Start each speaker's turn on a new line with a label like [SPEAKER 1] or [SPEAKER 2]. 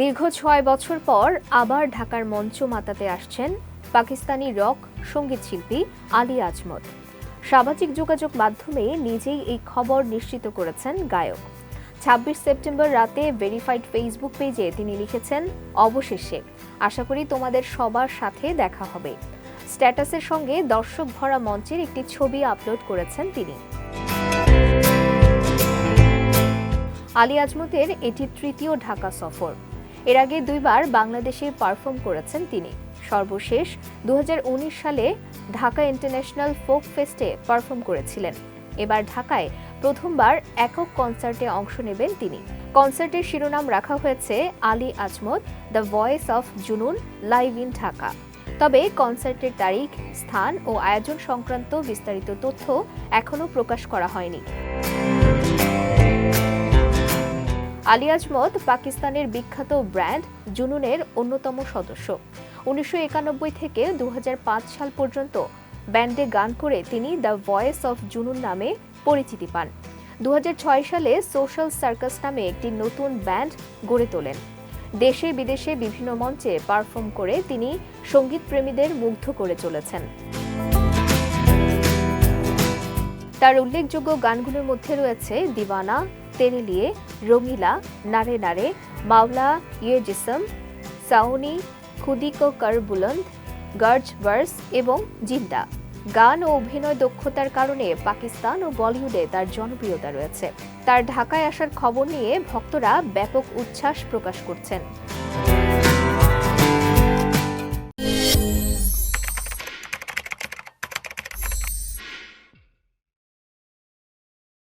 [SPEAKER 1] দীর্ঘ ছয় বছর পর আবার ঢাকার মঞ্চ মাতাতে আসছেন পাকিস্তানি রক সংগীত শিল্পী আলী আজমত। সামাজিক যোগাযোগ মাধ্যমে নিজেই এই খবর নিশ্চিত করেছেন গায়ক। ছাব্বিশ সেপ্টেম্বর রাতে ভেরিফাইড ফেসবুক পেজে তিনি লিখেছেন, অবশেষে আশা করি তোমাদের সবার সাথে দেখা হবে। স্ট্যাটাসের সঙ্গে দর্শক ভরা মঞ্চের একটি ছবি আপলোড করেছেন তিনি। আলী আজমতের এটি তৃতীয় ঢাকা সফর। এর আগে দুইবার বাংলাদেশে পারফর্ম করেছেন তিনি। সর্বশেষ দু হাজার উনিশ সালে ঢাকা ইন্টারন্যাশনাল ফোক ফেস্টে পারফর্ম করেছিলেন। এবার ঢাকায় প্রথমবার একক কনসার্টে অংশ নেবেন তিনি। কনসার্টের শিরোনাম রাখা হয়েছে Ali Azmat, the voice of Junoon, live in Dhaka. তবে কনসার্টের তারিখ, স্থান ও আয়োজন সংক্রান্ত বিস্তারিত তথ্য এখনও প্রকাশ করা হয়নি। আলী আজমত পাকিস্তানের বিখ্যাত ব্র্যান্ড জুনুনের অন্যতম সদস্য। উনিশশো একানব্বই থেকে দু হাজার পাঁচ সাল পর্যন্ত ব্যান্ডে গান করে তিনি দ্য ভয়েস অফ জুনুন নামে পরিচিতি পান। দু হাজার ছয় সালে সোশ্যাল সার্কাস নামে একটি নতুন ব্যান্ড গড়ে তোলেন। দেশে বিদেশে বিভিন্ন মঞ্চে পারফর্ম করে তিনি সংগীত প্রেমীদের মুগ্ধ করে চলেছেন। তার উল্লেখযোগ্য গানগুলোর মধ্যে রয়েছে দিওয়ানা তেরে লিয়ে রঙিলা নারে নারে মাওলা ইয়ে জিসম সাউনি খুদি কো কর বুলন্দ, গার্জ ভার্স এবং জিন্দা। গান ও অভিনয় দক্ষতার কারণে পাকিস্তান ও বলিউডে তার জনপ্রিয়তা রয়েছে। তার ঢাকায় আসার খবর নিয়ে ভক্তরা ব্যাপক উচ্ছ্বাস প্রকাশ করছেন।